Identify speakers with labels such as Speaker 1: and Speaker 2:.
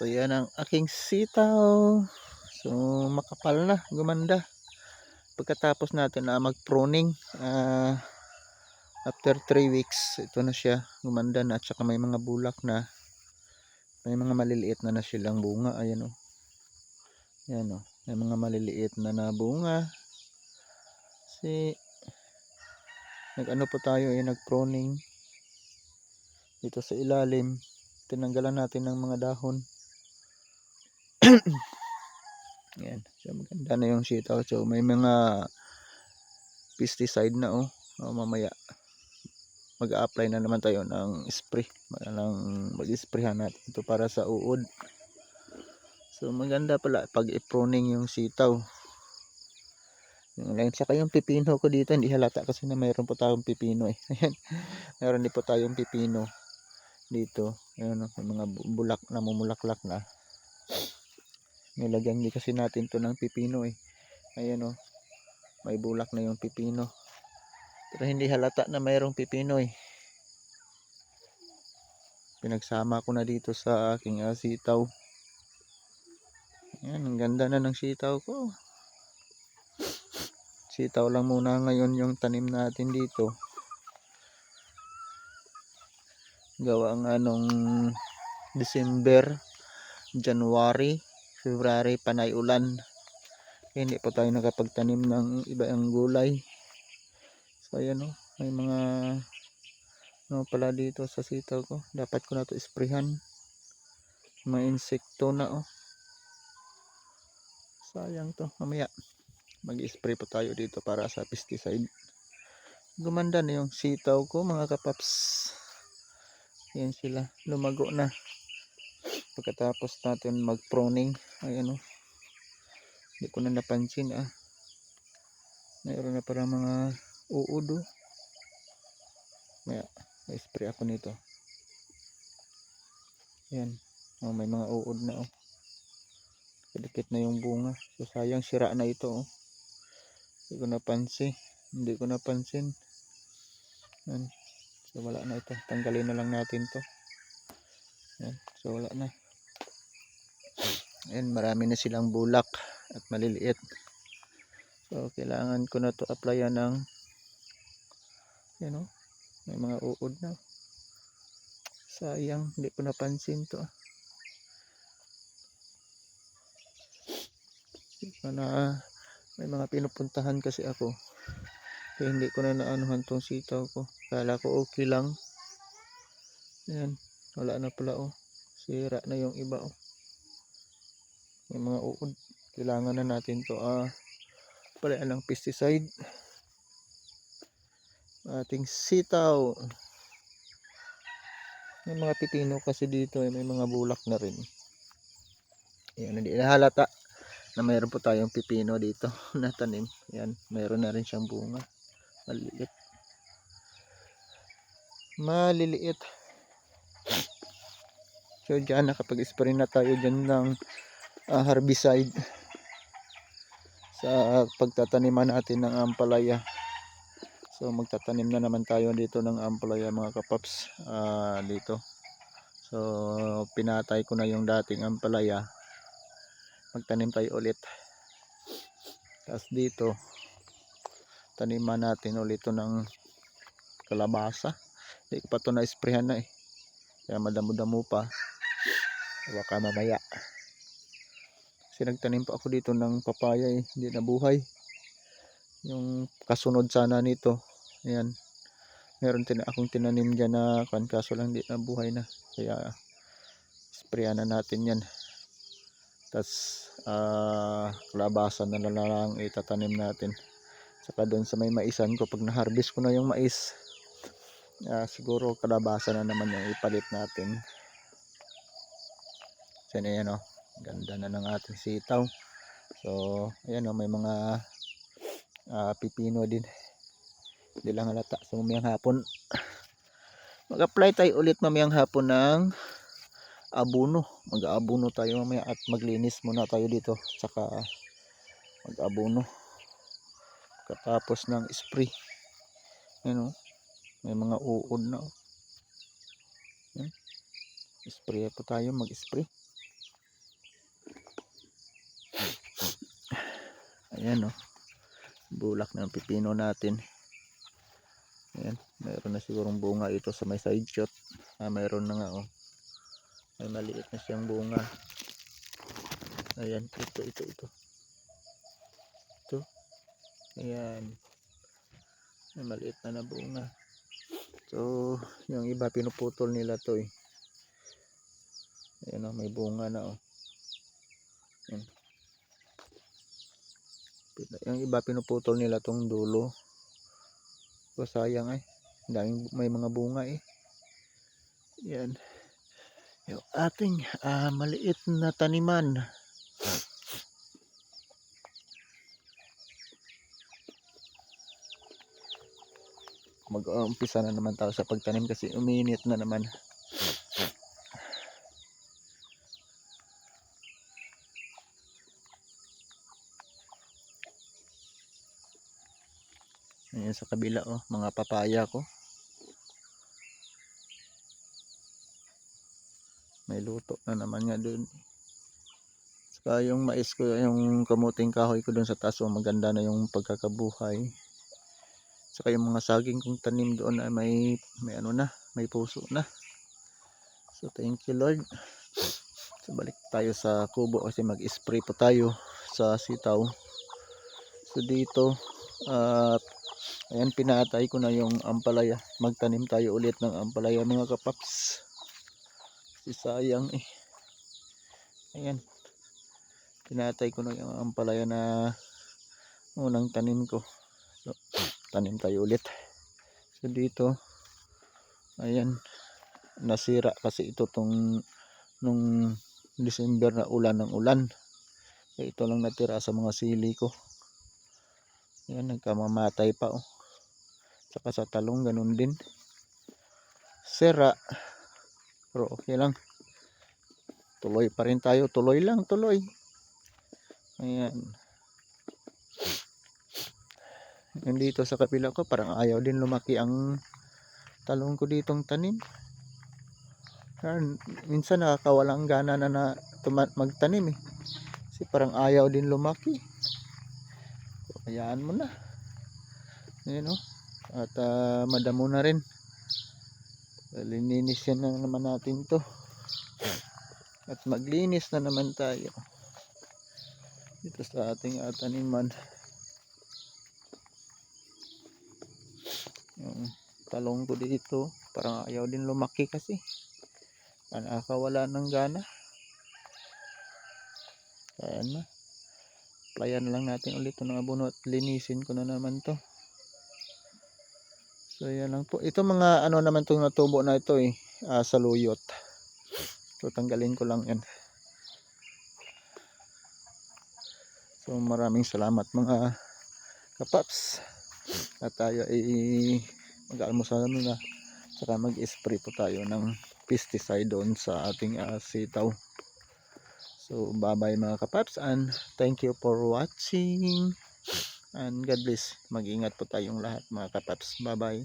Speaker 1: So yan ang aking sitaw. So makapal na, gumanda. Pagkatapos natin na mag-pruning, ah, after 3 weeks, ito na siya, gumanda na at saka may mga bulak na. May mga maliliit na na silang bunga, ayan oh. Ayan oh, may mga maliliit na na bunga. Kasi nag-ano po tayo eh, nag-pruning dito sa ilalim. Tinanggalan natin ng mga dahon. Ayan. So, maganda na yung sitaw. So, may mga pesticide na oh. oh mamaya mag-apply na naman tayo ng spray. Ng mag-sprayhan natin ito para sa uod. So, maganda pala pag i-pruning yung sitaw. Yung line. Saka yung pipino ko dito, hindi halata kasi na mayroon po tayong pipino eh. Ayan. mayroon din po tayong pipino dito. Ayan, oh, may mga bu- bulak na mumulaklak na. Nilagyan din kasi natin to ng pipino eh. Ayan oh. May bulak na yung pipino. Pero hindi halata na mayroong pipino eh. Pinagsama ko na dito sa aking ah, sitaw. Ayan, ang ganda na ng sitaw ko. Sitaw lang muna ngayon yung tanim natin dito. Gawa ang anong December, January, February, panay ulan. Hindi po tayo nakapagtanim ng ibang gulay. So ayan o, may mga ano pala dito sa sitaw ko. Dapat ko na to isprehan. May insekto na oh. Sayang to. Mamaya mag-spray po tayo dito para sa pesticide. Gumanda na yung sitaw ko mga kapaps. Yan sila. Lumago na. Pagkatapos natin mag-pruning. Ayan o. Hindi ko na napansin ah. Mayroon na parang mga uod oh. Maya, may spray ako nito. Yan. Oh, may mga uod na oh. Kadikit na yung bunga. So sayang sira na ito oh. Hindi ko napansin. Hindi ko napansin. Yan. So wala na ito. Tanggalin na lang natin to. Yan. So wala na. Ayan, marami na silang bulak at maliliit. So kailangan ko na to applyan ng yan oh. May mga uod na. Sayang, hindi ko napansin to. Sana may mga pinupuntahan kasi ako. Kaya hindi ko na naanuhan tong sitaw ko. Kala ko okay lang. Ayan. Wala na pala oh. Sira na yung iba oh. May mga uod. Kailangan na natin to ah. Pala ng pesticide. Ating sitaw. May mga pipino kasi dito eh. May mga bulak na rin. Ayan. Hindi nahalata na mayroon po tayong pipino dito na tanim. Ayan. Mayroon na rin siyang bunga. Maliliit. Maliliit. So dyan nakapag-spray na tayo dyan ng ah, herbicide sa pagtataniman natin ng ampalaya. So magtatanim na naman tayo dito ng ampalaya mga kapaps ah, dito. So pinatay ko na yung dating ampalaya. Magtanim tayo ulit. Tapos dito taniman natin ulit ng kalabasa. Hindi ko pa ito na-sprayhan na eh. Kaya madamo-damo pa. Baka mamaya. Kasi nagtanim pa ako dito ng papaya eh. Hindi nabuhay. Yung kasunod sana nito. Ayan. Meron tin akong tinanim dyan na kan kaso lang hindi nabuhay na. Kaya sprayan na natin yan. Tapos ah kalabasan na lang itatanim natin. Saka doon sa may maisan ko pag na-harvest ko na yung mais. ah, siguro kalabasan na naman yung ipalit natin. So ayan o. Ganda na ng ating sitaw. So ayan o may mga ah, pipino din. Hindi lang halata. So mamayang hapon mag-apply tayo ulit mamayang hapon ng abono. Mag-abono tayo mamaya at maglinis muna tayo dito. Saka mag-abono. Katapos ng spray. Ayan o. May mga uod na o. Ayan. Spray po tayo mag-spray. Ayan oh. Bulak ng pipino natin. Ayan. Mayroon na sigurong bunga ito sa may side shot. Ah, mayroon na nga oh. May maliit na siyang bunga. Ayan. Ito, ito, ito. Ito. Ayan. May maliit na na bunga. So, yung iba pinuputol nila to eh. Ayan oh, may bunga na oh. Ayan. Yung iba pinuputol nila tong dulo. So, sayang eh. Daming may mga bunga eh. Yan. Yung ating ah, maliit na taniman. Mag-umpisa na naman tayo sa pagtanim kasi uminit na naman. Ayan sa kabila oh, mga papaya ko. May luto na naman nga doon. Saka yung mais ko, yung kamuting kahoy ko doon sa taas, oh, maganda na yung pagkakabuhay. Saka yung mga saging kong tanim doon ay may, may ano na, may puso na. So thank you Lord. So balik tayo sa kubo kasi mag-spray pa tayo sa sitaw. So dito, at ayan pinatay ko na yung ampalaya. Magtanim tayo ulit ng ampalaya mga kapaps. Kasi sayang eh. Ayan. Pinatay ko na yung ampalaya na unang tanim ko. So, tanim tayo ulit. So dito, ayan, nasira kasi ito tong nung December na ulan ng ulan. So, ito lang natira sa mga sili ko. Ayan, nagkamamatay pa oh. Saka sa talong ganun din. Sira. Pero okay lang. Tuloy pa rin tayo. Tuloy lang, tuloy. Ayan. Yung dito sa kapila ko, parang ayaw din lumaki ang talong ko ditong tanim. Minsan nakakawalang gana na na magtanim eh. Kasi parang ayaw din lumaki. So, hayaan mo na. Ayan o. At ah, madamo na rin. Lininis yan na naman natin to. At maglinis na naman tayo. Dito sa ating ah, taniman. Yung talong ko dito. Parang ayaw din lumaki kasi. Nakakawala ng gana. Kaya na. Playan lang natin ulit ng abono at linisin ko na naman to. So yan lang po. Ito mga ano naman itong natubo na ito eh. ah, saluyot. So tanggalin ko lang yan. So maraming salamat mga kapaps. At tayo ay mag-almusal na. Saka mag-spray po tayo ng pesticide doon sa ating ah, sitaw. So bye bye mga kapaps and thank you for watching. And God bless. Mag-ingat po tayong lahat mga kapaps. Bye bye.